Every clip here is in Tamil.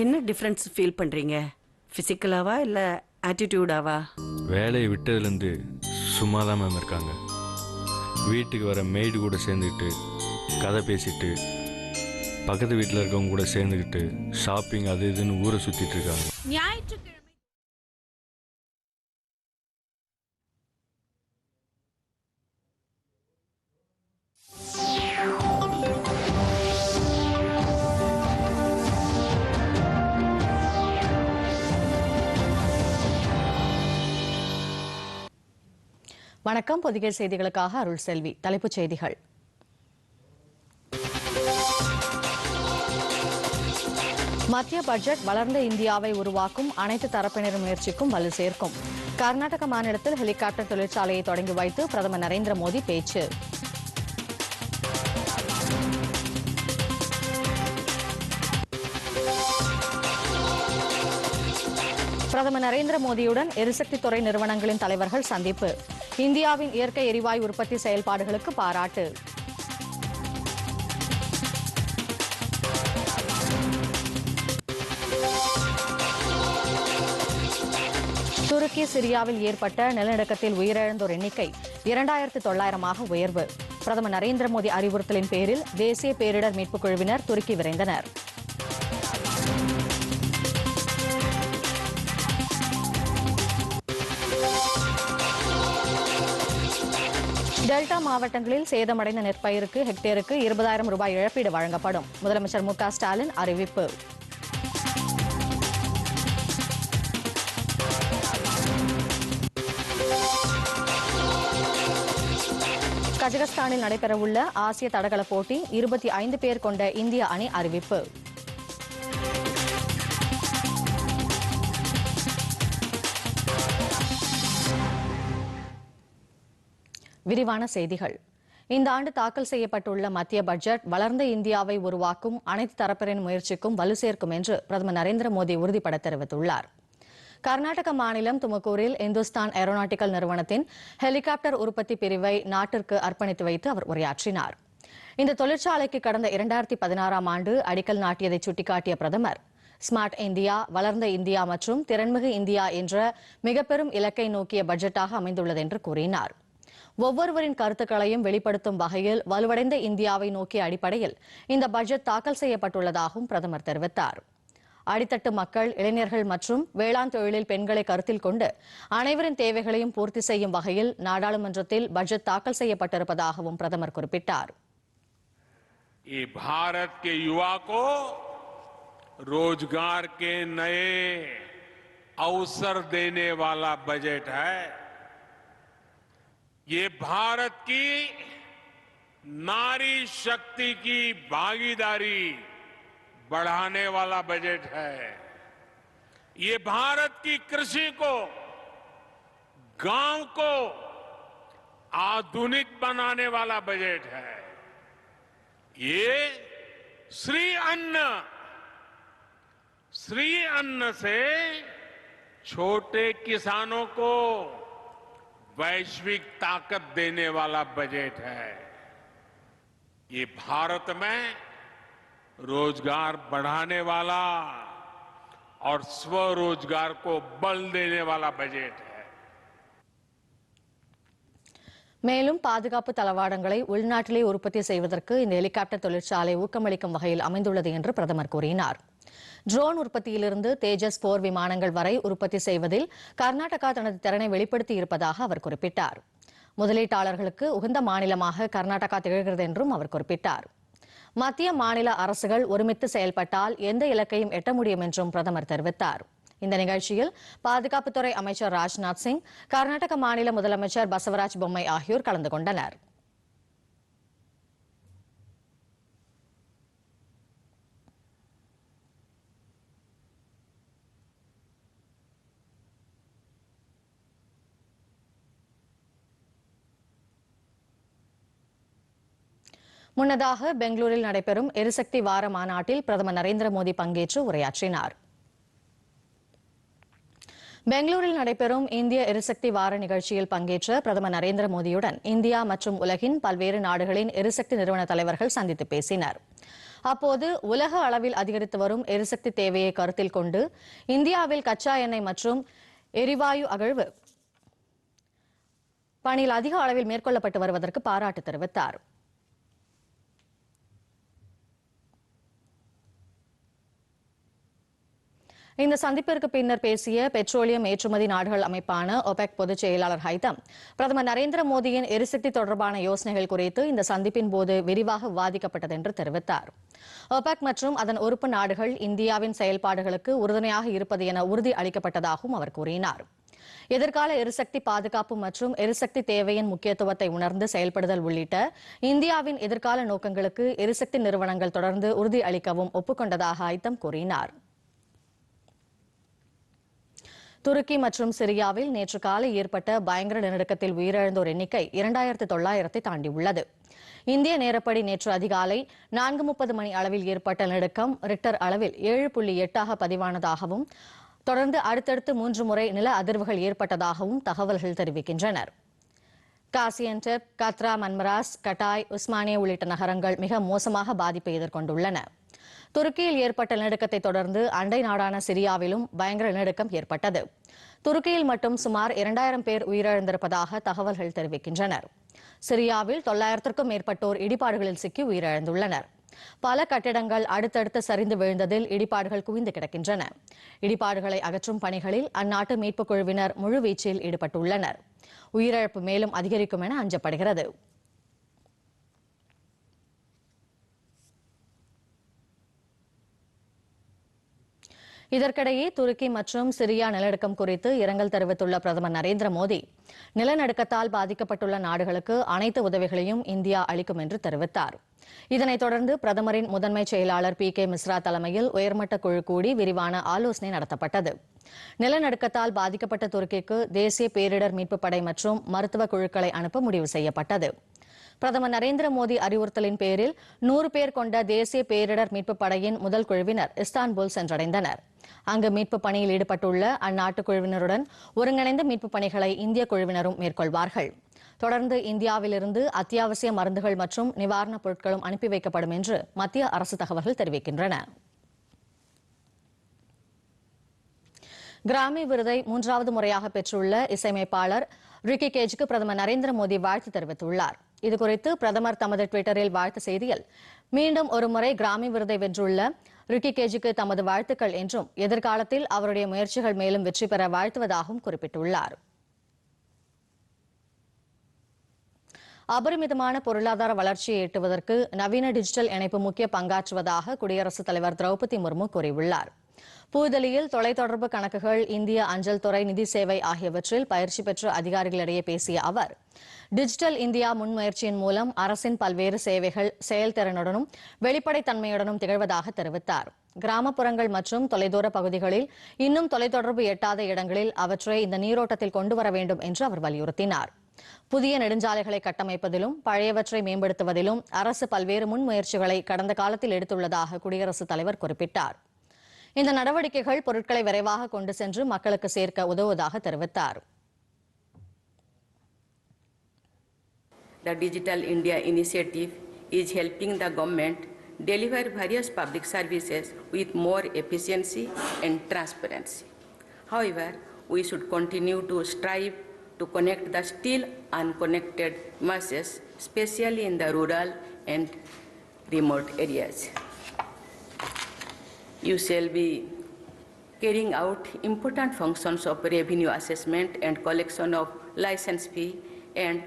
என்ன டிஃப்ரென்ஸ் ஃபீல் பண்றீங்க? ஃபிசிக்கலாவா இல்ல ஆட்டிடியூடாவா வேலையை விட்டதுலேருந்து சும்மா தான் மேம் இருக்காங்க. வீட்டுக்கு வர மெய்டு கூட சேர்ந்துக்கிட்டு கதை பேசிட்டு பக்கத்து வீட்டில் இருக்கவங்க கூட சேர்ந்துக்கிட்டு ஷாப்பிங் அது இதுன்னு ஊரை சுற்றிட்டு இருக்காங்க. ஞாயிற்றுக்கிழமை வணக்கம். பொதிகை செய்திகளுக்காக அருள் செல்வி. தலைப்புச் செய்திகள். மத்திய பட்ஜெட் வளர்ந்த இந்தியாவை உருவாக்கும் அனைத்து தரப்பினரும் முயற்சிக்கும் வலு சேர்க்கும். கர்நாடக மாநிலத்தில் ஹெலிகாப்டர் தொழிற்சாலையை தொடங்கி வைத்து பிரதமர் நரேந்திர மோடி பேச்சு. பிரதமர் நரேந்திர மோடியுடன் எரிசக்தி துறை நிறுவனங்களின் தலைவர்கள் சந்திப்பு. இந்தியாவின் இயற்கை எரிவாயு உற்பத்தி செயல்பாடுகளுக்கு பாராட்டு. துருக்கி சிரியாவில் ஏற்பட்ட நிலநடுக்கத்தில் உயிரிழந்தோர் எண்ணிக்கை இரண்டாயிரத்து தொள்ளாயிரமாக உயர்வு. பிரதமர் நரேந்திர மோடி அறிவுறுத்தலின் பேரில் தேசிய பேரிடர் மீட்புக் குழுவினர் துருக்கி விரைந்தனர். டெல்டா மாவட்டங்களில் சேதமடைந்த நெற்பயிருக்கு ஹெக்டேருக்கு இருபதாயிரம் ரூபாய் இழப்பீடு வழங்கப்படும். முதலமைச்சர் மு ஸ்டாலின் அறிவிப்பு. கஜகஸ்தானில் நடைபெறவுள்ள ஆசிய தடகள போட்டி இருபத்தி ஐந்து பேர் கொண்ட இந்திய அணி அறிவிப்பு. விரிவான செய்திகள். இந்த ஆண்டு தாக்கல் செய்யப்பட்டுள்ள மத்திய பட்ஜெட் வளர்ந்த இந்தியாவை உருவாக்கும் அனைத்து தரப்பினரின் முயற்சிக்கும் வலு சேர்க்கும் என்று பிரதமர் நரேந்திர மோடி உறுதிபட தெரிவித்துள்ளார். கர்நாடக மாநிலம் துமக்கூரில் இந்துஸ்தான் ஏரோநாட்டிக்கல் நிறுவனத்தின் ஹெலிகாப்டர் உற்பத்தி பிரிவை நாட்டிற்கு அர்ப்பணித்து வைத்து அவர் உரையாற்றினார். இந்த தொழிற்சாலைக்கு கடந்த இரண்டாயிரத்தி பதினாறாம் ஆண்டு அடிக்கல் நாட்டியதை சுட்டிக்காட்டிய பிரதமர் ஸ்மார்ட் இந்தியா வளர்ந்த இந்தியா மற்றும் திறன்மிகு இந்தியா என்ற மிகப்பெரும் இலக்கை நோக்கிய பட்ஜெட்டாக அமைந்துள்ளது என்று கூறினார். ஒவ்வொருவரின் கருத்துக்களையும் வெளிப்படுத்தும் வகையில் வலுவடைந்த இந்தியாவை நோக்கிய அடிப்படையில் இந்த பட்ஜெட் தாக்கல் செய்யப்பட்டுள்ளதாகவும் பிரதமர் தெரிவித்தார் அடித்தட்டு மக்கள் இளைஞர்கள் மற்றும் வேளாண் தொழிலில் பெண்களை கருத்தில் கொண்டு அனைவரின் தேவைகளையும் பூர்த்தி செய்யும் வகையில் நாடாளுமன்றத்தில் பட்ஜெட் தாக்கல் செய்யப்பட்டிருப்பதாகவும் பிரதமர் குறிப்பிட்டார் ये भारत के युवा को रोजगार के नए अवसर देने वाला बजट है ये भारत की नारी शक्ति की भागीदारी बढ़ाने वाला बजट है। ये भारत की कृषि को, गाँव को आधुनिक बनाने वाला बजट है। ये श्री अन्न श्री अन्न से छोटे किसानों को वैश्विक ताकत देने वाला बजट है ये भारत में रोजगार बढ़ाने वाला और स्वरोजगार को बल देने वाला बजट है மேலும் பாதுகாப்பு தளவாடங்களை உள்நாட்டிலே உற்பத்தி செய்வதற்கு இந்த ஹெலிகாப்டர் தொழிற்சாலை ஊக்கமளிக்கும் வகையில் அமைந்துள்ளது என்று பிரதமர் கூறினார் ட்ரோன் உற்பத்தியிலிருந்து தேஜஸ் போர் விமானங்கள் வரை உற்பத்தி செய்வதில் கர்நாடகா தனது திறனை வெளிப்படுத்தி இருப்பதாக அவர் குறிப்பிட்டார். முதலீட்டாளர்களுக்கு உகந்த மாநிலமாக கர்நாடகா திகழ்கிறது என்றும் அவர் குறிப்பிட்டார். மத்திய மாநில அரசுகள் ஒருமித்து செயல்பட்டால் எந்த இலக்கையும் எட்ட முடியும் என்றும் பிரதமர் தெரிவித்தார். இந்த நிகழ்ச்சியில் பாதுகாப்புத்துறை அமைச்சர் ராஜ்நாத் சிங் கர்நாடக மாநில முதலமைச்சர் பசவராஜ் பொம்மை ஆகியோர் கலந்து கொண்டனர். முன்னதாக பெங்களூரில் நடைபெறும் எரிசக்தி வார மாநாட்டில் பிரதமர் நரேந்திர மோடி பங்கேற்று உரையாற்றினார். பெங்களூரில் நடைபெறும் இந்திய எரிசக்தி வார நிகழ்ச்சியில் பங்கேற்ற பிரதமர் நரேந்திர மோடியுடன் இந்தியா மற்றும் உலகின் பல்வேறு நாடுகளின் எரிசக்தி நிறுவன தலைவர்கள் சந்தித்து பேசினர். அப்போது உலக அளவில் அதிகரித்து வரும் எரிசக்தி தேவையை கருத்தில் கொண்டு இந்தியாவில் கச்சா எண்ணெய் மற்றும் எரிவாயு அகழ்வு பணியில் அதிக அளவில் மேற்கொள்ளப்பட்டு வருவதற்கு பாராட்டு தெரிவித்தார். இந்த சந்திப்பிற்கு பின்னர் பேசிய பெட்ரோலியம் ஏற்றுமதி நாடுகள் அமைப்பான ஒபெக் பொதுச் செயலாளர் ஹைதம் பிரதமர் நரேந்திர மோடியின் எரிசக்தி தொடர்பான யோசனைகள் குறித்து இந்த சந்திப்பின் போது விரிவாக விவாதிக்கப்பட்டது என்று தெரிவித்தார். ஒபெக் மற்றும் அதன் உறுப்பு நாடுகள் இந்தியாவின் செயல்பாடுகளுக்கு உறுதுணையாக இருப்பது என உறுதி அளிக்கப்பட்டதாகவும் அவர் கூறினார். எதிர்கால எரிசக்தி பாதுகாப்பு மற்றும் எரிசக்தி தேவையின் முக்கியத்துவத்தை உணர்ந்து செயல்படுதல் உள்ளிட்ட இந்தியாவின் எதிர்கால நோக்கங்களுக்கு எரிசக்தி நிறுவனங்கள் தொடர்ந்து உறுதி அளிக்கவும் ஒப்புக்கொண்டதாக ஐத்தம் கூறினார். துருக்கி மற்றும் சிரியாவில் நேற்று காலை ஏற்பட்ட பயங்கர நிலநடுக்கத்தில் உயிரிழந்தோர் எண்ணிக்கை இரண்டாயிரத்து தொள்ளாயிரத்தை தாண்டியுள்ளது. இந்திய நேரப்படி நேற்று அதிகாலை நான்கு முப்பது மணி அளவில் ஏற்பட்ட நிலநடுக்கம் ரிக்டர் அளவில் ஏழு புள்ளி எட்டாக பதிவானதாகவும் தொடர்ந்து அடுத்தடுத்து மூன்று முறை நில அதிர்வுகள் ஏற்பட்டதாகவும் தகவல்கள் தெரிவிக்கின்றனர். காசியன்டெப் கத்ரா மன்மராஸ் கட்டாய் உஸ்மானியா உள்ளிட்ட நகரங்கள் மிக மோசமாக பாதிப்பை எதிர்கொண்டுள்ளன. துருக்கியில் ஏற்பட்ட நிலநடுக்கத்தை தொடர்ந்து அண்டை நாடான சிரியாவிலும் பயங்கர நிலநடுக்கம் ஏற்பட்டது. துருக்கியில் மட்டும் சுமார் இரண்டாயிரம் பேர் உயிரிழந்திருப்பதாக தகவல்கள் தெரிவிக்கின்றனர். சிரியாவில் தொள்ளாயிரத்திற்கும் மேற்பட்டோர் இடிபாடுகளில் சிக்கி உயிரிழந்துள்ளனர். பல கட்டிடங்கள் அடுத்தடுத்து சரிந்து விழுந்ததில் இடிபாடுகள் குவிந்து கிடக்கின்றன. இடிபாடுகளை அகற்றும் பணிகளில் அந்நாட்டு மீட்புக் குழுவினர் முழுவீச்சில் ஈடுபட்டுள்ளனர். உயிரிழப்பு மேலும் அதிகரிக்கும் என அஞ்சப்படுகிறது. இதற்கிடையே துருக்கி மற்றும் சிரியா நிலநடுக்கம் குறித்து இரங்கல் தெரிவித்துள்ள பிரதமர் நரேந்திர மோடி நிலநடுக்கத்தால் பாதிக்கப்பட்டுள்ள நாடுகளுக்கு அனைத்து உதவிகளையும் இந்தியா அளிக்கும் என்று தெரிவித்தார். இதனைத் தொடர்ந்து பிரதமரின் முதன்மை செயலாளர் பி கே மிஸ்ரா தலைமையில் உயர்மட்ட குழு கூடி விரிவான ஆலோசனை நடத்தப்பட்டது. நிலநடுக்கத்தால் பாதிக்கப்பட்ட துருக்கிக்கு தேசிய பேரிடர் மீட்புப் படை மற்றும் மருத்துவ குழுக்களை அனுப்ப முடிவு செய்யப்பட்டது. பிரதமர் நரேந்திர மோடி அறிவுறுத்தலின் பேரில் நூறு பேர் கொண்ட தேசிய பேரிடர் மீட்புப் படையின் முதல் குழுவினர் இஸ்தான்புல் சென்றடைந்தனர். அங்கு மீட்புப் பணியில் ஈடுபட்டுள்ள அந்நாட்டு குழுவினருடன் ஒருங்கிணைந்த மீட்புப் பணிகளை இந்திய குழுவினரும் மேற்கொள்வார்கள். தொடர்ந்து இந்தியாவிலிருந்து அத்தியாவசிய மருந்துகள் மற்றும் நிவாரணப் பொருட்களும் அனுப்பி வைக்கப்படும் என்று மத்திய அரசு தகவல்கள் தெரிவிக்கின்றன. கிராமி விருதை மூன்றாவது முறையாக பெற்றுள்ள இசையமைப்பாளர் ரிக்கி கேஜுக்கு பிரதமர் நரேந்திர மோடி வாழ்த்து தெரிவித்துள்ளார். இதுகுறித்து பிரதமர் தமது டுவிட்டரில் வாழ்த்து செய்தியில் மீண்டும் ஒருமுறை கிராமி விருதை வென்றுள்ள ரிக்கி கேஜிக்கு தமது வாழ்த்துக்கள் என்றும் எதிர்காலத்தில் அவருடைய முயற்சிகள் மேலும் வெற்றி பெற வாழ்த்துவதாகவும் குறிப்பிட்டுள்ளார். அபரிமிதமான பொருளாதார வளர்ச்சியை எட்டுவதற்கு நவீன டிஜிட்டல் இணைப்பு முக்கிய பங்காற்றுவதாக குடியரசுத் தலைவர் திரௌபதி முர்மு கூறியுள்ளார். புதுதில்லியில் தொலைத்தொடர்பு கணக்குகள் இந்திய அஞ்சல் துறை நிதி சேவை ஆகியவற்றில் பயிற்சி பெற்ற அதிகாரிகளிடையே பேசிய அவர் டிஜிட்டல் இந்தியா முன்முயற்சியின் மூலம் அரசின் பல்வேறு சேவைகள் செயல்திறனுடனும் வெளிப்படைத்தன்மையுடனும் திகழ்வதாக தெரிவித்தார். கிராமப்புறங்கள் மற்றும் தொலைதூர பகுதிகளில் இன்னும் தொலைத்தொடர்பு எட்டாத இடங்களில் அவற்றை இந்த நீரோட்டத்தில் கொண்டு வர வேண்டும் என்று அவர் வலியுறுத்தினார். புதிய நெடுஞ்சாலைகளை கட்டமைப்பதிலும் பழையவற்றை மேம்படுத்துவதிலும் அரசு பல்வேறு முன்முயற்சிகளை கடந்த காலத்தில் எடுத்துள்ளதாக குடியரசுத் தலைவர் குறிப்பிட்டார். இந்த நடவடிக்கைகள் பொருட்களை விரைவாக கொண்டு சென்று மக்களுக்கு சேர்க்க உதவுவதாக தெரிவித்தார் The Digital India initiative is helping the government deliver various public services with more efficiency and transparency. However, we should continue to strive to connect the still unconnected masses, especially in the rural and remote areas. You shall be carrying out important functions of revenue assessment and collection of license fee and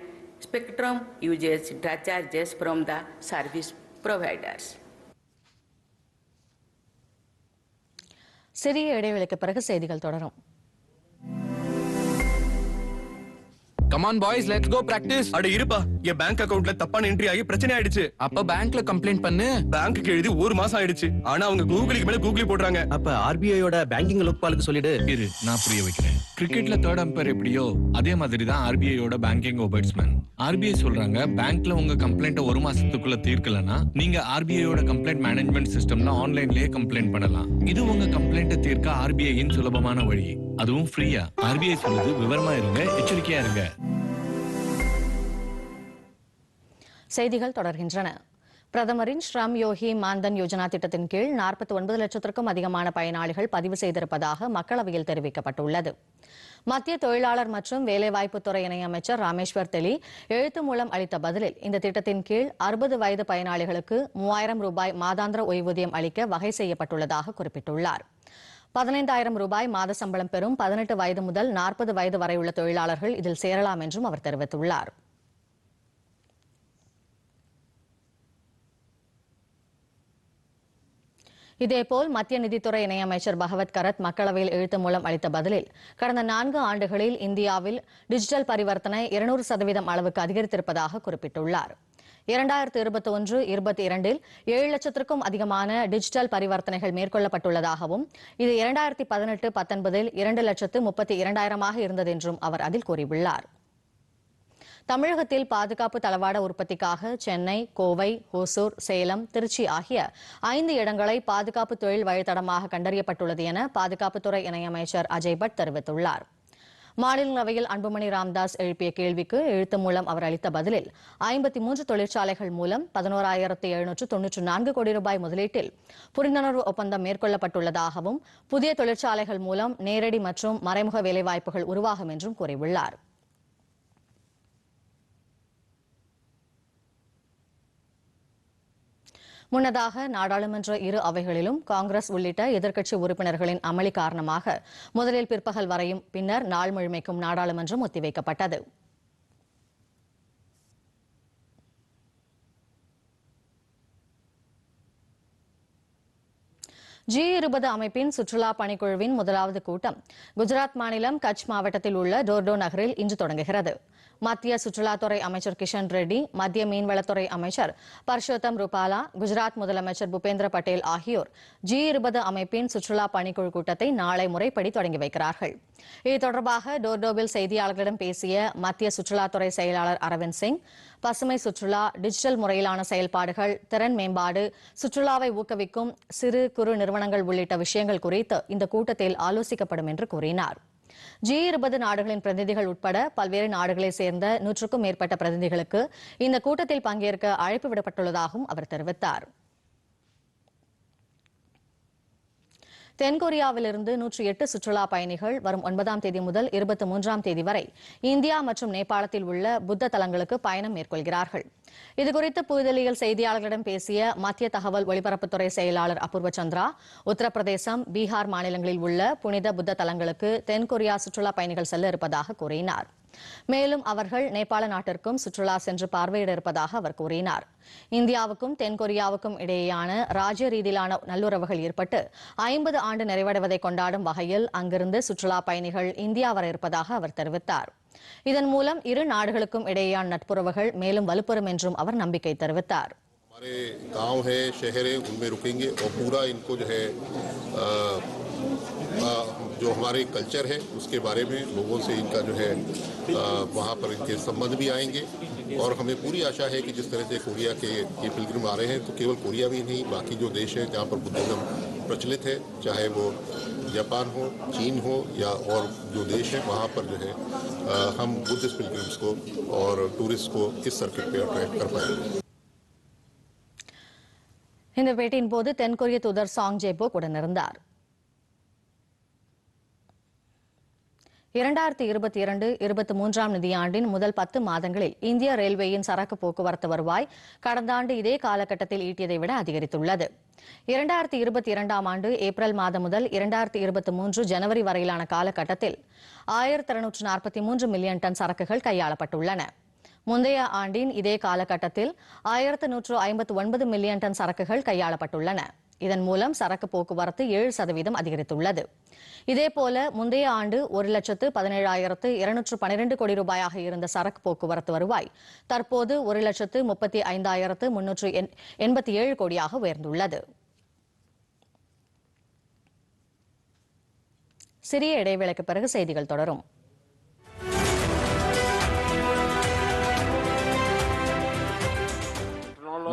spectrum usage charges from the service providers. சிறிய இடைவெளிக்கு பிறகு செய்திகள் தொடரும் come on boys let's go practice அட இருப்பா என் பேங்க் அக்கவுண்ட்ல தப்பான என்ட்ரி ஆகி பிரச்சனை ஆயிடுச்சு. அப்ப பேங்க்ல கம்ப்ளைண்ட் பண்ணு. பேங்க்குக்கு எழுதி ஒரு மாசம் ஆயிடுச்சு. ஆனா அவங்க கூகுளுக்கு மேல கூகுளி போடுறாங்க. அப்ப ஆர்பிஐயோட பேங்கிங் லோக்பாலுக்கு சொல்லிடு. இரு நான் புரிய வைக்கிறேன். கிரிக்கெட்ல தேர்ட் அம்பையர் எப்படியோ அதே மாதிரி தான் ஆர்பிஐயோட பேங்கிங் ஒபர்ட்ஸ்மேன் ஆர்பிஐ சொல்றாங்க பேங்க்ல உங்க கம்ப்ளைண்ட்டை ஒரு மாசத்துக்குள்ள தீர்க்கலனா நீங்க ஆர்பிஐயோட கம்ப்ளைண்ட் மேனேஜ்மெண்ட் சிஸ்டம்ல ஆன்லைன்லயே கம்ப்ளைண்ட் பண்ணலாம். இது உங்க கம்ப்ளைண்ட்டை தீர்க்க ஆர்பிஐயின் சுலபமான வழி. அதுவும் ஃப்ரீயா ஆர்பிஐ சொல்லுது விவரமா இருங்க எச்சரிக்கையா இருங்க. செய்திகள் தொடர்கின்றன. பிரதமரின் ஸ்ரம் யோகி மான்தன் யோஜனா திட்டத்தின் கீழ் நாற்பத்தி ஒன்பது லட்சத்திற்கும் அதிகமான பயனாளிகள் பதிவு செய்திருப்பதாக மக்களவையில் தெரிவிக்கப்பட்டுள்ளது. மத்திய தொழிலாளர் மற்றும் வேலைவாய்ப்புத்துறை இணையமைச்சர் ராமேஸ்வர் தெலி எழுத்து மூலம் அளித்த பதிலில் இந்த திட்டத்தின் கீழ் அறுபது வயது பயனாளிகளுக்கு மூவாயிரம் ரூபாய் மாதாந்திர ஓய்வூதியம் அளிக்க வகை செய்யப்பட்டுள்ளதாக குறிப்பிட்டுள்ளார். பதினைந்தாயிரம் ரூபாய் மாத சம்பளம் பெறும் பதினெட்டு வயது முதல் நாற்பது வயது வரை உள்ள தொழிலாளர்கள் இதில் சேரலாம் என்றும் அவர் தெரிவித்துள்ளார். இதேபோல் மத்திய நிதித்துறை இணையமைச்சர் பகவத் கரத் மக்களவையில் எழுத்து மூலம் அளித்த பதிலில் கடந்த நான்கு ஆண்டுகளில் இந்தியாவில் டிஜிட்டல் பரிவர்த்தனை இருநூறு சதவீதம் அளவுக்கு அதிகரித்திருப்பதாக குறிப்பிட்டுள்ளார். இரண்டாயிரத்து இருபத்தி ஒன்று இருபத்தி இரண்டில் ஏழு லட்சத்திற்கும் அதிகமான டிஜிட்டல் பரிவர்த்தனைகள் மேற்கொள்ளப்பட்டுள்ளதாகவும் இது இரண்டாயிரத்தி பதினெட்டு பத்தொன்பதில் இரண்டு லட்சத்து முப்பத்தி இரண்டாயிரமாக இருந்தது என்றும் அவர் அதில் கூறியுள்ளார். தமிழகத்தில் பாதுகாப்பு தளவாட உற்பத்திக்காக சென்னை கோவை ஹோசூர் சேலம் திருச்சி ஆகிய ஐந்து இடங்களை பாதுகாப்பு தொழில் வழித்தடமாக கண்டறியப்பட்டுள்ளது என பாதுகாப்புத்துறை இணையமைச்சர் அஜய் பட் தெரிவித்துள்ளார். மாநிலங்களவையில் அன்புமணி ராம்தாஸ் எழுப்பிய கேள்விக்கு எழுத்து மூலம் அவர் அளித்த பதிலில் ஐம்பத்தி மூன்று தொழிற்சாலைகள் மூலம் பதினோராயிரத்து எழுநூற்று தொன்னூற்று நான்கு கோடி ரூபாய் முதலீட்டில் புரிந்துணர்வு ஒப்பந்தம் மேற்கொள்ளப்பட்டுள்ளதாகவும் புதிய தொழிற்சாலைகள் மூலம் நேரடி மற்றும் மறைமுக வேலைவாய்ப்புகள் உருவாகும் என்றும் கூறியுள்ளார். முன்னதாக நாடாளுமன்ற இரு அவைகளிலும் காங்கிரஸ் உள்ளிட்ட எதிர்க்கட்சி உறுப்பினர்களின் அமளி காரணமாக முதலில் பிற்பகல் வரையும் பின்னர் நாள் முழுமைக்கும் நாடாளுமன்றம் ஒத்திவைக்கப்பட்டது. ஜி இருபது அமைப்பின் சுற்றுலா பணிக்குழுவின் முதலாவது கூட்டம் குஜராத் மாநிலம் கட்ச் மாவட்டத்தில் உள்ள டோர்டோ நகரில் இன்று தொடங்குகிறது. மத்திய சுற்றுலாத்துறை அமைச்சர் கிஷன் ரெட்டி மத்திய மீன்வளத்துறை அமைச்சர் பர்ஷோத்தம் ரூபாலா குஜராத் முதலமைச்சர் பூபேந்திர பட்டேல் ஆகியோர் ஜி இருபது அமைப்பின் சுற்றுலா பணிக்குழு கூட்டத்தை நாளை முறைப்படி தொடங்கி வைக்கிறார்கள். இது தொடர்பாக டோர்டோவில் செய்தியாளர்களிடம் பேசிய மத்திய சுற்றுலாத்துறை செயலாளர் அரவிந்த் சிங் பசுமை சுற்றுலா டிஜிட்டல் முறையிலான செயல்பாடுகள் திறன் மேம்பாடு சுற்றுலாவை ஊக்குவிக்கும் சிறு குறு நிறுவனங்கள் உள்ளிட்ட விஷயங்கள் குறித்து இந்த கூட்டத்தில் ஆலோசிக்கப்படும் என்று கூறினார். ஜி இருபது நாடுகளின் பிரதிநிதிகள் உட்பட பல்வேறு நாடுகளைச் சேர்ந்த நூற்றுக்கும் மேற்பட்ட பிரதிநிதிகளுக்கு இந்த கூட்டத்தில் பங்கேற்க அழைப்பு விடப்பட்டுள்ளதாகவும் அவர் தெரிவித்தார். தென்கொரியாவிலிருந்து நூற்றி எட்டு சுற்றுலா பயணிகள் வரும் ஒன்பதாம் தேதி முதல் இருபத்தி மூன்றாம் தேதி வரை இந்தியா மற்றும் நேபாளத்தில் உள்ள புத்த தலங்களுக்கு பயணம் மேற்கொள்கிறார்கள். இதுகுறித்து புதுதில்லியில் செய்தியாளர்களிடம் பேசிய மத்திய தகவல் ஒலிபரப்புத்துறை செயலாளர் அபூர்வ சந்திரா உத்தரப்பிரதேசம் பீகார் மாநிலங்களில் உள்ள புனித புத்த தலங்களுக்கு தென்கொரியா சுற்றுலா பயணிகள் செல்ல இருப்பதாக கூறினார். மேலும் அவர்கள் நேபாள நாட்டிற்கும் சுற்றுலா சென்று பார்வையிட இருப்பதாக அவர் கூறினார் இந்தியாவுக்கும் தென்கொரியாவுக்கும் இடையேயான ராஜ்ய ரீதியிலான நல்லுறவுகள் ஏற்பட்டு ஐம்பது ஆண்டு நிறைவடைவதை கொண்டாடும் வகையில் அங்கிருந்து சுற்றுலா பயணிகள் இந்தியா வர இருப்பதாக அவர் தெரிவித்தார் இதன் மூலம் இரு நாடுகளுக்கும் இடையேயான நட்புறவுகள் மேலும் வலுப்பெறும் என்றும் அவர் நம்பிக்கை தெரிவித்தார் हमारे गांव है शहर है उनमें रुकेंगे और पूरा इनको जो है अ, अ, जो हमारे कल्चर है उसके बारे में लोगों से इनका जो है अ, वहाँ पर इनके संबंध भी आएंगे और हमें पूरी आशा है कि जिस तरह से कोरिया के ये पिलग्रिम आ रहे हैं तो केवल कोरिया भी नहीं बाकी जो देश हैं जहाँ पर बुद्धिज्म प्रचलित है चाहे वो जापान हो चीन हो या और जो देश है वहाँ पर जो है अ, हम बुद्धिस्ट पिलग्रिम्स को और टूरिस्ट को इस सर्किट पे अट्रैक्ट कर पाएंगे இந்த பேட்டியின் போது தென்கொரிய தூதர் சாங் ஜேபோக் உடனிருந்தார் இரண்டாயிரத்தி இருபத்தி இரண்டு இருபத்தி மூன்றாம் நிதியாண்டின் முதல் பத்து மாதங்களில் இந்திய ரயில்வேயின் சரக்கு போக்குவரத்து வருவாய் கடந்த ஆண்டு இதே காலகட்டத்தில் ஈட்டியதை விட அதிகரித்துள்ளது. இரண்டாயிரத்தி இருபத்தி இரண்டாம் ஆண்டு ஏப்ரல் மாதம் முதல் இரண்டாயிரத்தி இருபத்தி மூன்று ஜனவரி வரையிலான காலகட்டத்தில் ஆயிரத்தி இருநூற்று நாற்பத்தி மூன்று மில்லியன் டன் சரக்குகள் கையாளப்பட்டுள்ளன. முந்தைய ஆண்டின் இதே காலகட்டத்தில் ஆயிரத்து நூற்று ஐம்பத்து ஒன்பது மில்லியன் டன் சரக்குகள் கையாளப்பட்டுள்ளன. இதன் மூலம் சரக்கு போக்குவரத்து ஏழு சதவீதம் அதிகரித்துள்ளது. இதேபோல முந்தைய ஆண்டு ஒரு லட்சத்து பதினேழாயிரத்து இருநூற்று பனிரெண்டு கோடி ரூபாயாக இருந்த சரக்கு போக்குவரத்து வருவாய் தற்போது ஒரு லட்சத்து முப்பத்தி ஐந்தாயிரத்து முன்னூற்று எண்பத்தி ஏழு கோடியாக உயர்ந்துள்ளது. சிறிய இடைவேளைக்கு பிறகு செய்திகள் தொடரும்.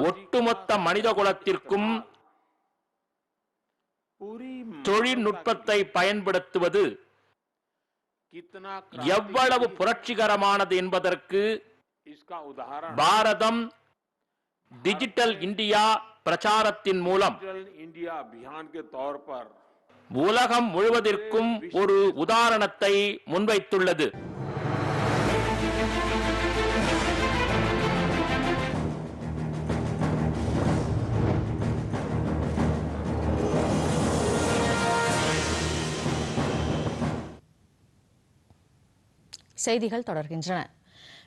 ஒட்டுமொத்த மனித குலத்திற்கும் தொழில்நுட்பத்தை பயன்படுத்துவது எவ்வளவு புரட்சிகரமானது என்பதற்கு பாரதம் டிஜிட்டல் இந்தியா பிரச்சாரத்தின் மூலம் உலகம் முழுவதற்கும் ஒரு உதாரணத்தை முன்வைத்துள்ளது. செய்திகள் தொடர்கின்றன.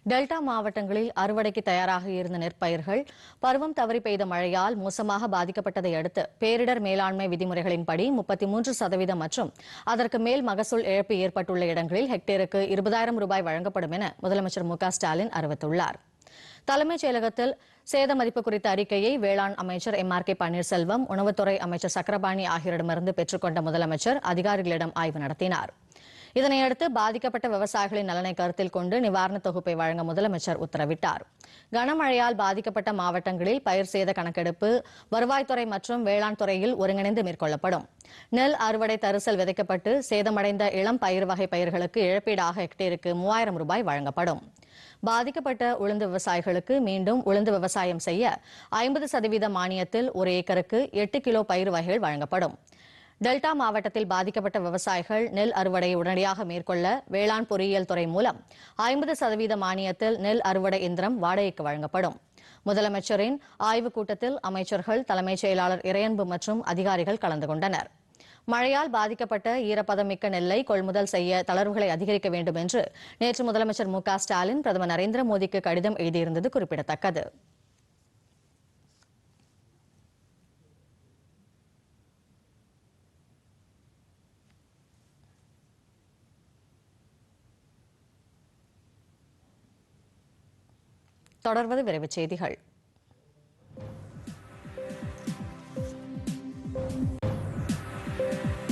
டெல்டா மாவட்டங்களில் அறுவடைக்கு தயாராக இருந்த நெற்பயிர்கள் பருவம் தவறி பெய்த மழையால் மோசமாக பாதிக்கப்பட்டதை அடுத்து பேரிடர் மேலாண்மை விதிமுறைகளின்படி முப்பத்தி மூன்று சதவீதம் மற்றும் அதற்கு மேல் மகசூல் இழப்பு ஏற்பட்டுள்ள இடங்களில் ஹெக்டேருக்கு இருபதாயிரம் ரூபாய் வழங்கப்படும் என முதலமைச்சர் மு ஸ்டாலின் அறிவித்துள்ளார். தலைமைச் செயலகத்தில் சேத மதிப்பு குறித்த அறிக்கையை வேளாண் அமைச்சர் எம் ஆர் கே பன்னீர்செல்வம் உணவுத்துறை அமைச்சர் சக்கரபாணி ஆகியோரிடமிருந்து பெற்றுக்கொண்ட முதலமைச்சர் அதிகாரிகளிடம் ஆய்வு நடத்தினார். இதனையடுத்து பாதிக்கப்பட்ட விவசாயிகளின் நலனை கருத்தில் கொண்டு நிவாரணத் தொகுப்பை வழங்க முதலமைச்சர் உத்தரவிட்டார். கனமழையால் பாதிக்கப்பட்ட மாவட்டங்களில் பயிர் சேத கணக்கெடுப்பு வருவாய்த்துறை மற்றும் வேளாண் துறையில் ஒருங்கிணைந்து மேற்கொள்ளப்படும். நெல் அறுவடை தரிசல் விதைக்கப்பட்டு சேதமடைந்த இளம் பயிர் வகை பயிர்களுக்கு இழப்பீடாக ஹெக்டேருக்கு மூவாயிரம் ரூபாய் வழங்கப்படும். பாதிக்கப்பட்ட உளுந்து விவசாயிகளுக்கு மீண்டும் உளுந்து விவசாயம் செய்ய ஐம்பது சதவீத மானியத்தில் ஒரு ஏக்கருக்கு எட்டு கிலோ பயிர் வகைகள் வழங்கப்படும். டெல்டா மாவட்டத்தில் பாதிக்கப்பட்ட விவசாயிகள் நெல் அறுவடையை உடனடியாக மேற்கொள்ள வேளாண் பொறியியல் துறை மூலம் ஐம்பது சதவீத மானியத்தில் நெல் அறுவடை இயந்திரம் வாடகைக்கு வழங்கப்படும். முதலமைச்சரின் ஆய்வுக் கூட்டத்தில் அமைச்சர்கள் தலைமைச் செயலாளர் இறையன்பு மற்றும் அதிகாரிகள் கலந்து கொண்டனர். மழையால் பாதிக்கப்பட்ட ஈரப்பதமிக்க நெல்லை கொள்முதல் செய்ய தளர்வுகளை அதிகரிக்க வேண்டும் என்று நேற்று முதலமைச்சர் மு க ஸ்டாலின் பிரதமர் நரேந்திர மோடிக்கு கடிதம் எழுதியிருந்தது குறிப்பிடத்தக்கது. தொடர்வது விரைவு செய்திகள்.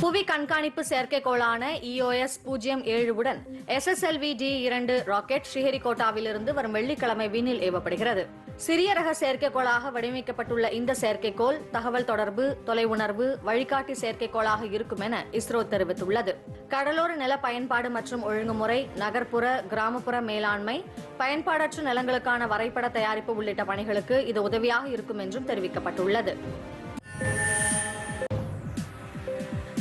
புவி கண்காணிப்பு செயற்கைக்கோளான இஓஎஸ் பூஜ்ஜியம் ஏழுவுடன் எஸ்எஸ்எல்வி டி இரண்டு ராக்கெட் ஸ்ரீஹரிகோட்டாவிலிருந்து வரும் வெள்ளிக்கிழமை விண்ணில் ஏவப்படுகிறது. சிறிய ரக செயற்கைக்கோளாக வடிவமைக்கப்பட்டுள்ள இந்த செயற்கைக்கோள் தகவல் தொடர்பு தொலைவுணர்வு வழிகாட்டி செயற்கைக்கோளாக இருக்கும் என இஸ்ரோ தெரிவித்துள்ளது. கடலோர நில பயன்பாடு மற்றும் ஒழுங்குமுறை நகர்ப்புற கிராமப்புற மேலாண்மை பயன்பாடற்ற நிலங்களுக்கான வரைபட தயாரிப்பு உள்ளிட்ட பணிகளுக்கு இது உதவியாக இருக்கும் என்றும் தெரிவிக்கப்பட்டுள்ளது.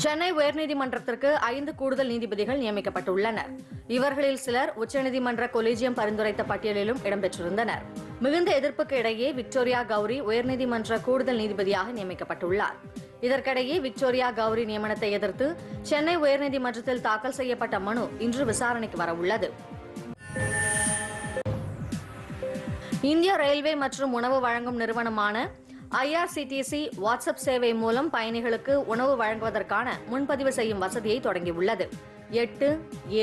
சென்னை உயர்நீதிமன்றத்திற்கு ஐந்து கூடுதல் நீதிபதிகள் நியமிக்கப்பட்டுள்ளனர். இவர்களில் சிலர் உச்சநீதிமன்ற கொலீஜியம் பரிந்துரைத்த பட்டியலிலும் இடம்பெற்றிருந்தனர். மிகுந்த எதிர்ப்புக்கு இடையே விக்டோரியா கௌரி உயர்நீதிமன்ற கூடுதல் நீதிபதியாக நியமிக்கப்பட்டுள்ளார். இதற்கிடையே விக்டோரியா கௌரி நியமனத்தை எதிர்த்து சென்னை உயர்நீதிமன்றத்தில் தாக்கல் செய்யப்பட்ட மனு இன்று விசாரணைக்கு வரவுள்ளது. இந்திய ரயில்வே மற்றும் உணவு வழங்கும் நிறுவனமான ஐஆர்சிடிசி வாட்ஸ்அப் சேவை மூலம் பயணிகளுக்கு உணவு வழங்குவதற்கான முன்பதிவு செய்யும் வசதியை தொடங்கியுள்ளது. எட்டு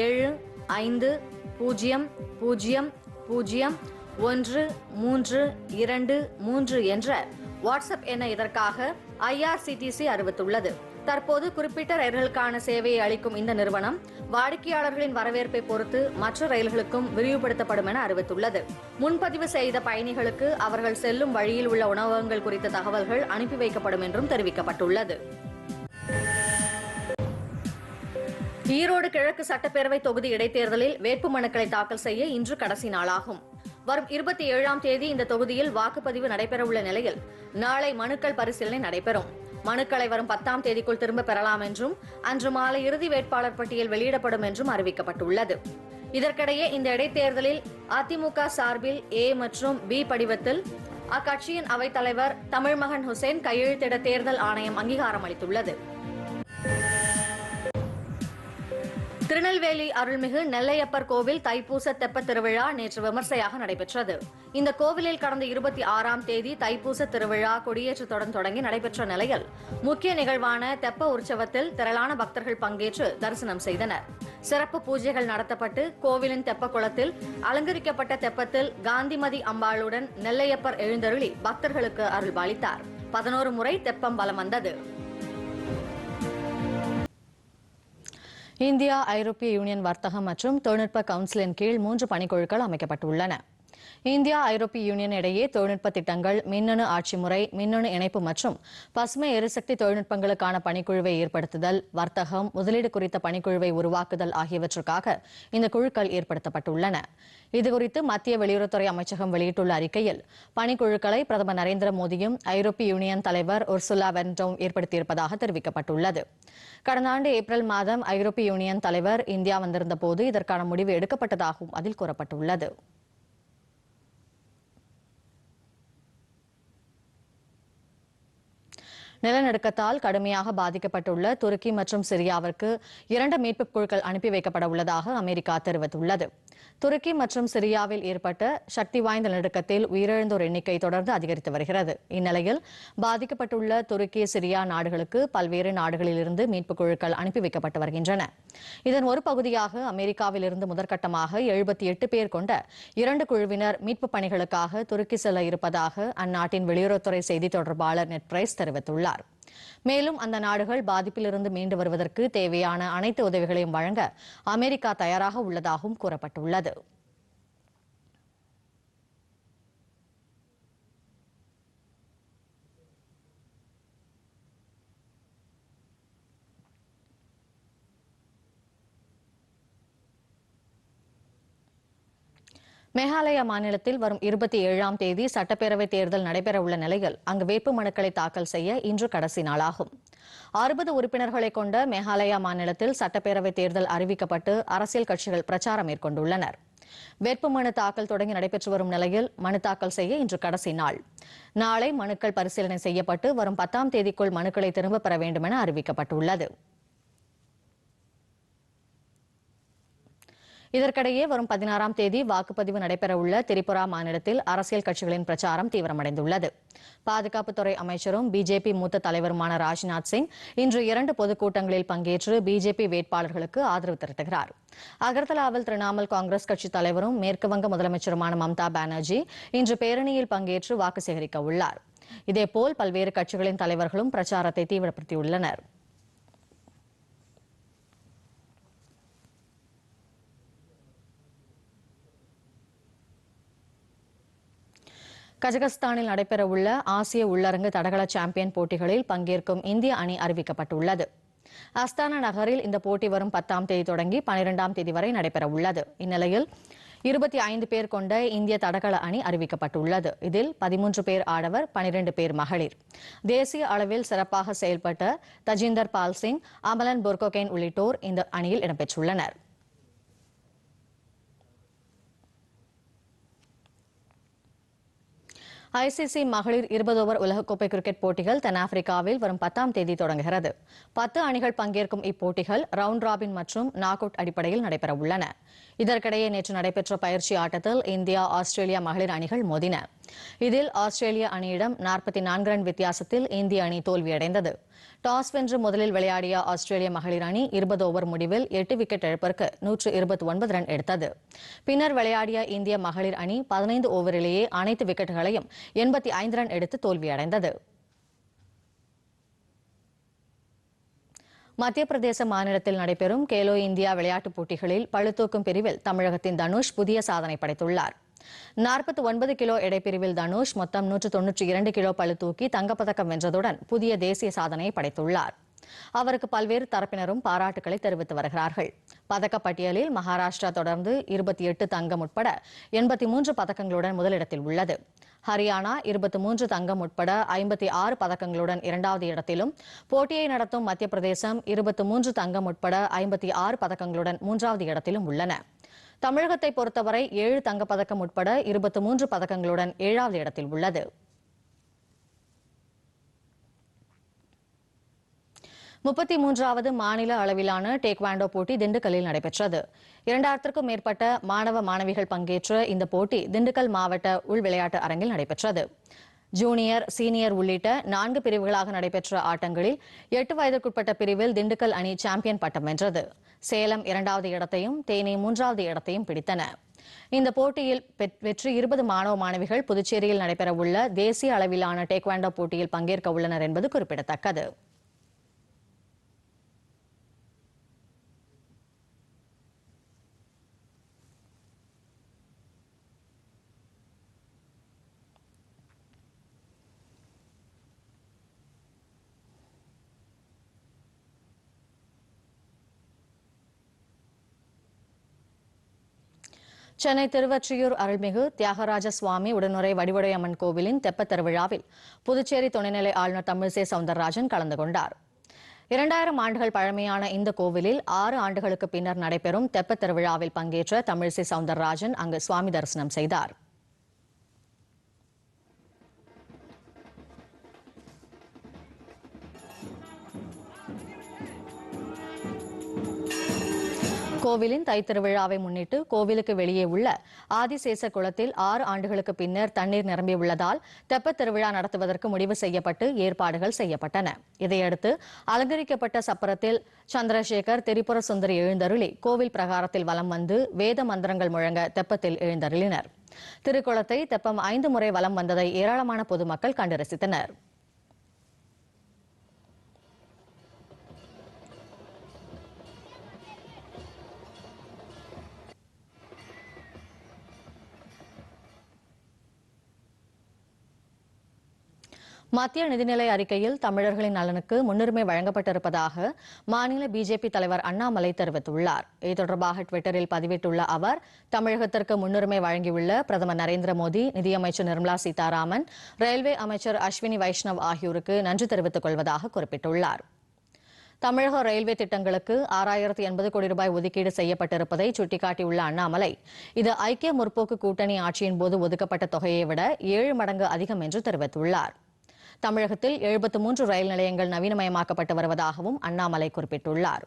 ஏழு ஐந்து பூஜ்ஜியம் பூஜ்ஜியம் பூஜ்ஜியம் ஒன்று மூன்று இரண்டு மூன்று என்ற வாட்ஸ்அப் என இதற்காக ஐஆர்சிடிசி அறிவித்துள்ளது. தற்போது குறிப்பிட்ட ரயில்களுக்கான சேவையை அளிக்கும் இந்த நிறுவனம் வாடிக்கையாளர்களின் வரவேற்பை பொறுத்து மற்ற ரயில்களுக்கும் விரிவுபடுத்தப்படும் என அறிவித்துள்ளது. முன்பதிவு செய்த பயணிகளுக்கு அவர்கள் செல்லும் வழியில் உள்ள உணவகங்கள் குறித்த தகவல்கள் அனுப்பி வைக்கப்படும் என்றும் தெரிவிக்கப்பட்டுள்ளது. ஈரோடு கிழக்கு சட்டப்பேரவை தொகுதி இடைத்தேர்தலில் வேட்புமனுக்களை தாக்கல் செய்ய இன்று கடைசி நாளாகும். வரும் இருபத்தி ஏழாம் தேதி இந்த தொகுதியில் வாக்குப்பதிவு நடைபெறவுள்ள நிலையில் நாளை மனுக்கள் பரிசீலனை நடைபெறும். மனுக்களை வரும் பத்தாம் தேதிக்குள் திரும்ப பெறலாம் என்றும் அன்று மாலை இறுதி வேட்பாளர் பட்டியல் வெளியிடப்படும் என்றும் அறிவிக்கப்பட்டுள்ளது. இதற்கிடையே இந்த இடைத்தேர்தலில் அதிமுக சார்பில் ஏ மற்றும் பி படிவத்தில் அக்கட்சியின் அவைத்தலைவர் தமிழ்மகன் ஹுசேன் கையெழுத்திட தேர்தல் ஆணையம் அங்கீகாரம் அளித்துள்ளது. திருநெல்வேலி அருள்மிகு நெல்லையப்பர் கோவில் தைப்பூச தெப்ப திருவிழா நேற்று விமர்சையாக நடைபெற்றது. இந்த கோவிலில் கடந்த இருபத்தி ஆறாம் தேதி தைப்பூச திருவிழா கொடியேற்றத்துடன் தொடங்கி நடைபெற்ற நிலையில் முக்கிய நிகழ்வான தெப்ப உற்சவத்தில் திரளான பக்தர்கள் பங்கேற்று தரிசனம் செய்தனர். சிறப்பு பூஜைகள் நடத்தப்பட்டு கோவிலின் தெப்ப குளத்தில் அலங்கரிக்கப்பட்ட தெப்பத்தில் காந்திமதி அம்பாளுடன் நெல்லையப்பர் எழுந்தருளி பக்தர்களுக்கு அருள்பாலித்தார். பதினோரு முறை தெப்பம் பலம் வந்தது. இந்தியா ஐரோப்பிய யூனியன் வர்த்தகம் மற்றும் தொழில்நுட்ப கவுன்சிலின் கீழ் மூன்று பணிக்குழுக்கள் அமைக்கப்பட்டுள்ளன. இந்தியா ஐரோப்பிய யூனியன் இடையே தொழில்நுட்ப திட்டங்கள் மின்னணு ஆட்சி முறை மின்னணு இணைப்பு மற்றும் பசுமை எரிசக்தி தொழில்நுட்பங்களுக்கான பணிக்குழுவை ஏற்படுத்துதல் வர்த்தகம் முதலீடு குறித்த பணிக்குழுவை உருவாக்குதல் ஆகியவற்றுக்காக இந்த குழுக்கள் ஏற்படுத்தப்பட்டுள்ளன. இதுகுறித்து மத்திய வெளியுறவுத்துறை அமைச்சகம் வெளியிட்டுள்ள அறிக்கையில் பணிக்குழுக்களை பிரதமர் நரேந்திர மோடியும் ஐரோப்பிய யூனியன் தலைவர் உர்சுலா வென்டோம் ஏற்படுத்தியிருப்பதாக தெரிவிக்கப்பட்டுள்ளது. கடந்த ஆண்டு ஏப்ரல் மாதம் ஐரோப்பிய யூனியன் தலைவர் இந்தியா வந்திருந்தபோது இதற்கான முடிவு எடுக்கப்பட்டதாகவும் அதில் கூறப்பட்டுள்ளது. நிலநடுக்கத்தால் கடுமையாக பாதிக்கப்பட்டுள்ள துருக்கி மற்றும் சிரியாவிற்கு இரண்டு மீட்புக் குழுக்கள் அனுப்பி வைக்கப்பட உள்ளதாக அமெரிக்கா தெரிவித்துள்ளது. துருக்கி மற்றும் சிரியாவில் ஏற்பட்ட சக்தி வாய்ந்த நிலநடுக்கத்தில் உயிரிழந்தோர் எண்ணிக்கை தொடர்ந்து அதிகரித்து வருகிறது. இந்நிலையில் பாதிக்கப்பட்டுள்ள துருக்கி சிரியா நாடுகளுக்கு பல்வேறு நாடுகளிலிருந்து மீட்புக் குழுக்கள் அனுப்பி வைக்கப்பட்டு வருகின்றன. இதன் ஒரு பகுதியாக அமெரிக்காவிலிருந்து முதற்கட்டமாக எழுபத்தி எட்டு பேர் கொண்ட இரண்டு குழுவினர் மீட்புப் பணிகளுக்காக துருக்கி செல்ல இருப்பதாக அந்நாட்டின் வெளியுறவுத்துறை செய்தி தொடர்பாளர் நெட் பிரைஸ் தெரிவித்துள்ளார். மேலும் அந்த நாடுகள் பாதிப்பிலிருந்து மீண்டு வருவதற்கு தேவையான அனைத்து உதவிகளையும் வழங்க அமெரிக்கா தயாராக உள்ளதாகவும் கூறப்பட்டுள்ளது. மேகாலயா மாநிலத்தில் வரும் இருபத்தி ஏழாம் தேதி சட்டப்பேரவை தேர்தல் நடைபெறவுள்ள நிலையில் அங்கு வேட்பு மனுக்களை தாக்கல் செய்ய இன்று கடைசி நாளாகும். அறுபது உறுப்பினர்களை கொண்ட மேகாலயா மாநிலத்தில் சட்டப்பேரவை தேர்தல் அறிவிக்கப்பட்டு அரசியல் கட்சிகள் பிரச்சாரம் மேற்கொண்டுள்ளனர். வேட்புமனு தாக்கல் தொடங்கி நடைபெற்று வரும் நிலையில் மனு தாக்கல் செய்ய இன்று கடைசி நாள். நாளை மனுக்கள் பரிசீலனை செய்யப்பட்டு வரும் பத்தாம் தேதிக்குள் மனுக்களை திரும்பப் பெற வேண்டும் என அறிவிக்கப்பட்டுள்ளது. இதற்கிடையே வரும் பதினாறாம் தேதி வாக்குப்பதிவு நடைபெறவுள்ள திரிபுரா மாநிலத்தில் அரசியல் கட்சிகளின் பிரச்சாரம் தீவிரமடைந்துள்ளது. பாதுகாப்புத்துறை அமைச்சரும் பிஜேபி மூத்த தலைவருமான ராஜ்நாத் சிங் இன்று இரண்டு பொதுக்கூட்டங்களில் பங்கேற்று பிஜேபி வேட்பாளர்களுக்கு ஆதரவு திரட்டுகிறார். அகர்தலாவில் திரிணாமுல் காங்கிரஸ் கட்சி தலைவரும் மேற்குவங்க முதலமைச்சருமான மம்தா பானர்ஜி இன்று பேரணியில் பங்கேற்று வாக்கு சேகரிக்க உள்ளார். இதேபோல் பல்வேறு கட்சிகளின் தலைவர்களும் பிரச்சாரத்தை தீவிரப்படுத்தியுள்ளனர். கஜகஸ்தானில் நடைபெறவுள்ள ஆசிய உள்ளரங்கு தடகள சாம்பியன் போட்டிகளில் பங்கேற்கும் இந்திய அணி அறிவிக்கப்பட்டுள்ளது. அஸ்தானா நகரில் இந்த போட்டி வரும் பத்தாம் தேதி தொடங்கி பனிரெண்டாம் தேதி வரை நடைபெறவுள்ளது. இந்நிலையில் இருபத்தி ஐந்து பேர் கொண்ட இந்திய தடகள அணி அறிவிக்கப்பட்டுள்ளது. இதில் பதிமூன்று பேர் ஆடவர் பனிரெண்டு பேர் மகளிர். தேசிய அளவில் சிறப்பாக செயல்பட்ட தஜிந்தர் பால் சிங் அமலன் பொர்கோகேன் உள்ளிட்டோர் இந்த அணியில் இடம்பெற்றுள்ளனர். ஐசிசி மகளிர் இருபது ஓவர் உலகக்கோப்பை கிரிக்கெட் போட்டிகள் தென்னாப்பிரிக்காவில் வரும் பத்தாம் தேதி தொடங்குகிறது. பத்து அணிகள் பங்கேற்கும் இப்போட்டிகள் ரவுண்ட் ராபின் மற்றும் நாக் அவுட் அடிப்படையில் நடைபெறவுள்ளன. இதற்கிடையே நேற்று நடைபெற்ற பயிற்சி ஆட்டத்தில் இந்தியா ஆஸ்திரேலியா மகளிர் அணிகள் மோதின. இதில் ஆஸ்திரேலிய அணியிடம் நாற்பத்தி நான்கு ரன் வித்தியாசத்தில் இந்திய அணி தோல்வியடைந்தது. டாஸ் வென்று முதலில் விளையாடிய ஆஸ்திரேலிய மகளிர் அணி இருபது ஓவர் முடிவில் எட்டு விக்கெட் இழப்பிற்கு நூற்று இருபத்தி ஒன்பது ரன் எடுத்தது. பின்னர் விளையாடிய இந்திய மகளிர் அணி பதினைந்து ஓவரிலேயே அனைத்து விக்கெட்டுகளையும் எண்பத்தி ஐந்து ரன் எடுத்து தோல்வியடைந்தது. மத்திய பிரதேச மாநிலத்தில் நடைபெறும் கேலோ இந்தியா விளையாட்டுப் போட்டிகளில் பழுத்தூக்கும் பிரிவில் தமிழகத்தின் தனுஷ் புதிய சாதனை படைத்துள்ளார். நாற்பத்தி ஒன்பது கிலோ எடைப்பிரிவில் தனுஷ் மொத்தம் நூற்று தொன்னூற்றி இரண்டு கிலோ பழுத்தூக்கி தங்கப்பதக்கம் வென்றதுடன் புதிய தேசிய சாதனையை படைத்துள்ளார். அவருக்கு பல்வேறு தரப்பினரும் பாராட்டுகளை தெரிவித்து வருகிறார்கள். பதக்கப்பட்டியலில் மகாராஷ்டிரா தொடர்ந்து இருபத்தி எட்டு தங்கம் உட்பட எண்பத்தி மூன்று பதக்கங்களுடன் முதலிடத்தில் உள்ளது. ஹரியானா இருபத்தி மூன்று தங்கம் உட்பட ஐம்பத்தி ஆறு பதக்கங்களுடன் இரண்டாவது இடத்திலும் போட்டியை நடத்தும் மத்திய பிரதேசம் இருபத்தி மூன்று தங்கம் உட்பட ஐம்பத்தி ஆறு பதக்கங்களுடன் மூன்றாவது இடத்திலும் உள்ளன. தமிழகத்தை பொறுத்தவரை ஏழு தங்கப்பதக்கம் உட்பட இருபத்தி மூன்று பதக்கங்களுடன் ஏழாவது இடத்தில் உள்ளது. முப்பத்தி மூன்றாவது மாநில அளவிலான டேக்வாண்டோ போட்டி திண்டுக்கல்லில் நடைபெற்றது. இரண்டாயிரத்திற்கும் மேற்பட்ட மாணவ மாணவிகள் பங்கேற்ற இந்த போட்டி திண்டுக்கல் மாவட்ட உள் விளையாட்டு அரங்கில் நடைபெற்றது. ஜூனியர் சீனியர் உள்ளிட்ட நான்கு பிரிவுகளாக நடைபெற்ற ஆட்டங்களில் எட்டு வயதிற்குட்பட்ட பிரிவில் திண்டுக்கல் அணி சாம்பியன் பட்டம் வென்றது. சேலம் இரண்டாவது இடத்தையும் தேனி மூன்றாவது இடத்தையும் பிடித்தன. இந்த போட்டியில் பெற்- வெற்றி இருபது மாணவ மாணவிகள் புதுச்சேரியில் நடைபெறவுள்ள தேசிய அளவிலான டேக்வாண்டோ போட்டியில் பங்கேற்க உள்ளனர் என்பது குறிப்பிடத்தக்கது. சென்னை திருவொற்றியூர் அருள்மிகு தியாகராஜ சுவாமி உடனுரை வடிவடையம்மன் கோவிலின் தெப்பத் திருவிழாவில் புதுச்சேரி துணைநிலை ஆளுநர் தமிழிசை சவுந்தரராஜன் கலந்து கொண்டார். இரண்டாயிரம் ஆண்டுகள் பழமையான இந்த கோவிலில் ஆறு ஆண்டுகளுக்கு பின்னர் நடைபெறும் தெப்பத் திருவிழாவில் பங்கேற்ற தமிழிசை சவுந்தரராஜன் அங்கு சுவாமி தரிசனம் செய்தார். கோவிலின் தைத்திருவிழாவை முன்னிட்டு கோவிலுக்கு வெளியே உள்ள ஆதிசேஷ குளத்தில் ஆறு ஆண்டுகளுக்கு பின்னர் தண்ணீர் நிரம்பியுள்ளதால் தெப்பத் திருவிழா நடத்துவதற்கு முடிவு செய்யப்பட்டு ஏற்பாடுகள் செய்யப்பட்டன. இதையடுத்து அலங்கரிக்கப்பட்ட சப்பரத்தில் சந்திரசேகர் திரிபுர சுந்தரி எழுந்தருளி கோவில் பிரகாரத்தில் வலம் வந்து வேத மந்திரங்கள் முழங்க தெப்பத்தில் எழுந்தருளினர். திருக்குளத்தை தெப்பம் ஐந்து முறை வலம் வந்ததை ஏராளமான பொதுமக்கள் கண்டு ரசித்தனர். மத்திய நிதிநிலை அறிக்கையில் தமிழர்களின் நலனுக்கு முன்னுரிமை வழங்கப்பட்டிருப்பதாக மாநில பிஜேபி தலைவர் அண்ணாமலை தெரிவித்துள்ளார். இது தொடர்பாக டுவிட்டரில் பதிவிட்டுள்ள அவர் தமிழகத்திற்கு முன்னுரிமை வழங்கியுள்ள பிரதமர் நரேந்திர மோடி நிதியமைச்சர் நிர்மலா சீதாராமன் ரயில்வே அமைச்சர் அஸ்வினி வைஷ்ணவ் ஆகியோருக்கு நன்றி தெரிவித்துக் கொள்வதாக குறிப்பிட்டுள்ளார். தமிழக ரயில்வே திட்டங்களுக்கு ஆறாயிரத்து எண்பது கோடி ரூபாய் ஒதுக்கீடு செய்யப்பட்டிருப்பதை சுட்டிக்காட்டியுள்ள அண்ணாமலை இது ஐக்கிய முற்போக்கு கூட்டணி ஆட்சியின் போது ஒதுக்கப்பட்ட தொகையை விட ஏழு மடங்கு அதிகம் என்று தெரிவித்துள்ளார். தமிழகத்தில் எழுபத்து மூன்று ரயில் நிலையங்கள் நவீனமயமாக்கப்பட்டு வருவதாகவும் அண்ணாமலை குறிப்பிட்டுள்ளார்.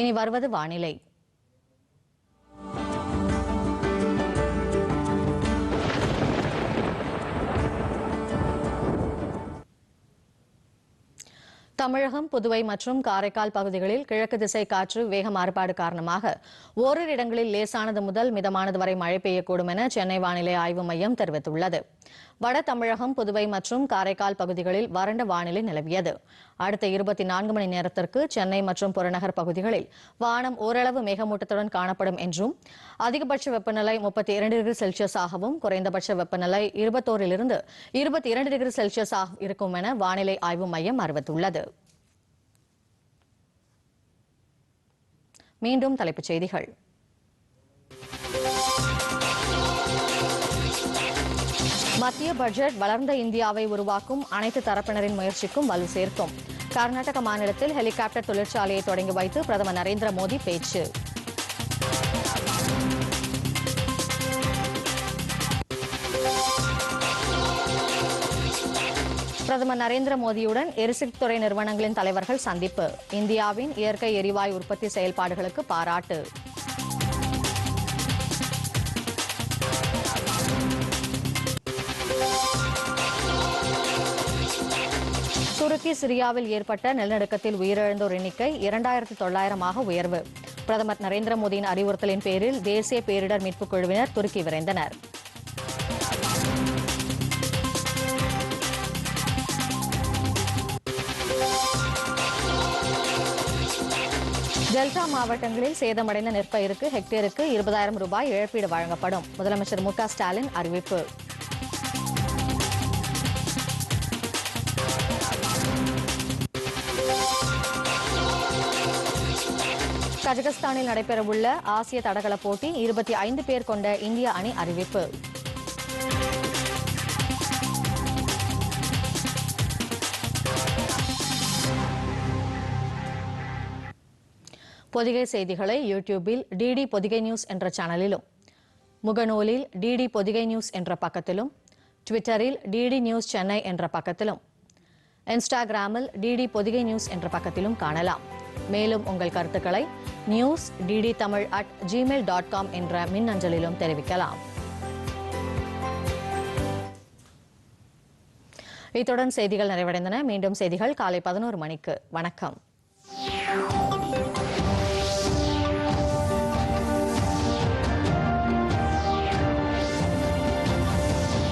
இனி வருவது வானிலை. தமிழகம் புதுவை மற்றும் காரைக்கால் பகுதிகளில் கிழக்கு திசை காற்று வேக மாறுபாடு காரணமாக ஓரிரு இடங்களில் லேசானது முதல் மிதமானது வரை மழை பெய்யக்கூடும் என சென்னை வானிலை ஆய்வு மையம் தெரிவித்துள்ளது. வட தமிழகம் புதுவை மற்றும் காரைக்கால் பகுதிகளில் வறண்ட வானிலை நிலவியது. அடுத்த இருபத்தி நான்கு மணி நேரத்திற்கு சென்னை மற்றும் புறநகர் பகுதிகளில் வானம் ஓரளவு மேகமூட்டத்துடன் காணப்படும் என்றும் அதிகபட்ச வெப்பநிலை முப்பத்தி இரண்டு டிகிரி செல்சியஸ் ஆகவும் குறைந்தபட்ச வெப்பநிலை இருபத்தோரிலிருந்து இருபத்தி இரண்டு டிகிரி செல்சியஸாக இருக்கும் என வானிலை ஆய்வு மையம் அறிவித்துள்ளது. மீண்டும் தலைப்புச் செய்திகள். மத்திய பட்ஜெட் வளர்ந்த இந்தியாவை உருவாக்கும் அனைத்து தரப்பினரின் முயற்சிக்கும் வலு சேர்க்கும். கர்நாடக மாநிலத்தில் ஹெலிகாப்டர் தொழிற்சாலையை தொடங்கி வைத்து பிரதமர் நரேந்திர மோடி பேச்சு. பிரதமர் நரேந்திர மோடியுடன் எரிசக்தி துறை நிறுவனங்களின் தலைவர்கள் சந்திப்பு. இந்தியாவின் இயற்கை எரிவாயு உற்பத்தி செயல்பாடுகளுக்கு பாராட்டு. துருக்கி சிரியாவில் ஏற்பட்ட நிலநடுக்கத்தில் உயிரிழந்தோர் எண்ணிக்கை இரண்டாயிரத்து தொள்ளாயிரமாக உயர்வு. பிரதமர் நரேந்திர மோடியின் அறிவுறுத்தலின் பேரில் தேசிய பேரிடர் மீட்புக் குழுவினர் துருக்கி விரைந்தனர். டெல்டா மாவட்டங்களில் சேதமடைந்த நெற்பயிருக்கு ஹெக்டேருக்கு இருபதாயிரம் ரூபாய் இழப்பீடு வழங்கப்படும். முதலமைச்சர் மு க ஸ்டாலின் அறிவிப்பு. கஜகஸ்தானில் நடைபெறவுள்ள ஆசிய தடகள போட்டி இருபத்தி ஐந்து பேர் கொண்ட இந்திய அணி அறிவிப்பு. பொதிகை செய்திகளை யூடியூபில் டிடி பொதிகை நியூஸ் என்ற சேனலிலும் முகநூலில் டிடி பொதிகை நியூஸ் என்ற பக்கத்திலும் ட்விட்டரில் டிடி நியூஸ் சென்னை என்ற பக்கத்திலும் இன்ஸ்டாகிராமில் டிடி பொதிகை நியூஸ் என்ற பக்கத்திலும் காணலாம். மேலும் உங்கள் கருத்துக்களை news DD Tamil at Gmail dot com என்ற மின்னஞ்சலிலும் தெரிவிக்கலாம். இத்துடன் செய்திகள் நிறைவடைந்தன. மீண்டும் செய்திகள் காலை பதினோரு மணிக்கு. வணக்கம்.